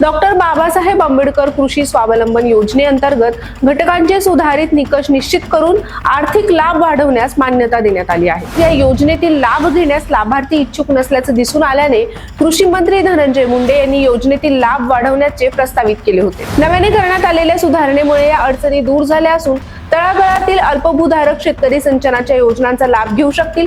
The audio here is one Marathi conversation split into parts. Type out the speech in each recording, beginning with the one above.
डॉक्टर बाबासाहेब आंबेडकर कृषी स्वावलंबन योजनेअंतर्गत घटकांचे सुधारित निकष निश्चित करून आर्थिक लाभ वाढवण्यास मान्यता देण्यात आली आहे. या योजनेतील लाभ घेण्यास लाभार्थी इच्छुक नसल्याचं दिसून आल्याने कृषी मंत्री धनंजय मुंडे यांनी योजनेतील लाभ वाढवण्याचे प्रस्तावित केले होते. नव्याने करण्यात आलेल्या सुधारणेमुळे या अडचणी दूर झाल्या असून तळागाळातील अल्पभूधारक शेतकरी सिंचनाच्या योजनांचा लाभ घेऊ शकतील.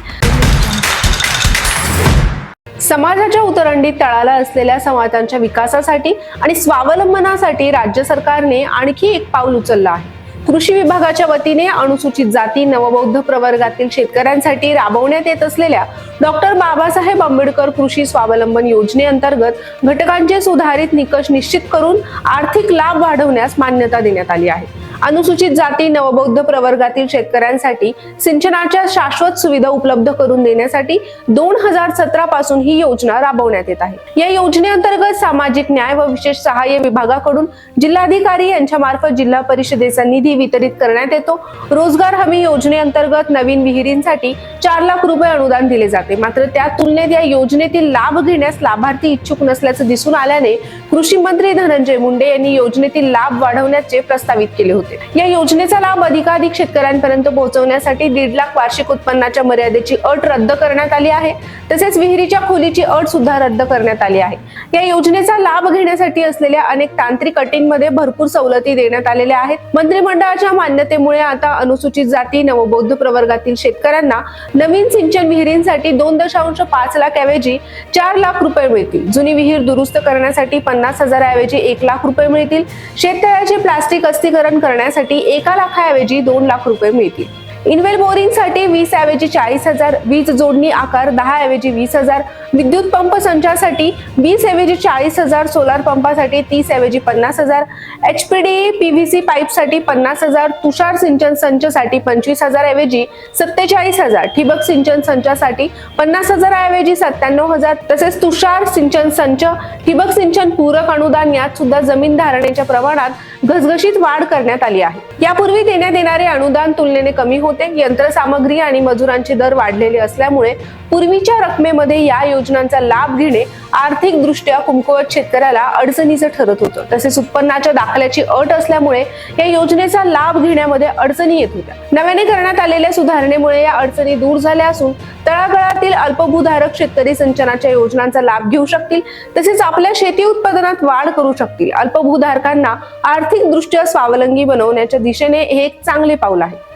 समाजाच्या उतरंडीत तळाला असलेल्या समाजांच्या विकासासाठी आणि स्वावलंबनासाठी राज्य सरकारने आणखी एक पाऊल उचललं आहे. कृषी विभागाच्या वतीने अनुसूचित जाती नवबौद्ध प्रवर्गातील शेतकऱ्यांसाठी राबवण्यात येत असलेल्या डॉक्टर बाबासाहेब आंबेडकर कृषी स्वावलंबन योजनेअंतर्गत घटकांचे सुधारित निकष निश्चित करून आर्थिक लाभ वाढवण्यास मान्यता देण्यात आली आहे. अनुसूचित जाती नवबौद्ध प्रवर्गातील शेतकऱ्यांसाठी सिंचनाच्या शाश्वत सुविधा उपलब्ध करून देण्यासाठी दोन हजार सतरा पासून ही योजना राबवण्यात येत आहे. या योजनेअंतर्गत सामाजिक न्याय व विशेष सहाय्य विभागाकडून जिल्हाधिकारी यांच्या मार्फत जिल्हा परिषदेचा निधी वितरित करण्यात येतो. रोजगार हमी योजनेअंतर्गत नवीन विहिरींसाठी चार लाख रुपये अनुदान दिले जाते. मात्र त्या तुलनेत या योजनेतील लाभ घेण्यास लाभार्थी इच्छुक नसल्याचं दिसून आल्याने कृषी मंत्री धनंजय मुंडे यांनी योजनेतील लाभ वाढवण्याचे प्रस्तावित केले होते. या योजनेचा लाभ अधिकाधिक शेतकऱ्यांपर्यंत पोहोचवण्यासाठी दीड लाख वार्षिक उत्पन्नाच्या मर्यादेची अट रद्द करण्यात आली आहे. तसेच विहिरीच्या खोलीची अट सुद्धा रद्द करण्यात आली आहे. या योजनेचा लाभ घेण्यासाठी असलेल्या अनेक तांत्रिक अटींमध्ये भरपूर सवलती देण्यात आलेल्या आहेत. मंत्रिमंडळाच्या मान्यतेमुळे आता अनुसूचित जाती नवबौद्ध प्रवर्गातील शेतकऱ्यांना नवीन सिंचन विहिरींसाठी दोन दशांश पाच लाख ऐवजी चार लाख रुपये मिळतील. जुनी विहीर दुरुस्त करण्यासाठी पन्नास हजाराऐवजी एक लाख रुपये मिळतील. शेततळ्याचे प्लास्टिक अस्तीकरण करण्यासाठी एका लाखाऐवजी दोन लाख रुपये मिळतील. इनवेल बोरिंगसाठी वीस ऐवजी चाळीस हजार वीज जोडणी आकार दहा ऐवजी वीस हजार विद्युत पंप संचासाठी वीस ऐवजी चाळीस हजार सोलार पंपासाठी तीस ऐवजी पन्नास हजार H P D P V C पाईपसाठी पन्नास हजार तुषार सिंचन संचसाठी पंचवीस हजार ऐवजी सत्तेचाळीस हजार ठिबक सिंचन संचासाठी पन्नास हजार ऐवजी सत्त्याण्णव हजार तसेच तुषार सिंचन संच ठिबक सिंचन पूरक अनुदान यात सुद्धा जमीन धारणेच्या प्रमाणात घसघशीत वाढ करण्यात आली आहे. यापूर्वी देण्यात येणारे अनुदान तुलनेने कमी होते यंत्रसामग्री आणि मजुरांचे दर वाढलेले असल्यामुळे पूर्वीच्या रकमेमध्ये या योजनांचा लाभ घेणे आर्थिक दृष्ट्या कुमकुवत शेतकऱ्याला अडचणीचं ठरत होतं. तसेच उत्पन्नाच्या दाखल्याची अट असल्यामुळे या योजनेचा लाभ घेण्यामध्ये अडचणी येत होत्या. नव्याने करण्यात आलेल्या सुधारणेमुळे या अडचणी दूर झाल्या असून तळागाळातील अल्पभूधारक शेतकरी सिंचनाच्या योजनांचा लाभ घेऊ शकतील तसेच आपल्या शेती उत्पादनात वाढ करू शकतील. अल्पभूधारकांना आर्थिकदृष्ट्या स्वावलंबी बनवण्याच्या दिशेने हे एक चांगले पाऊल आहे.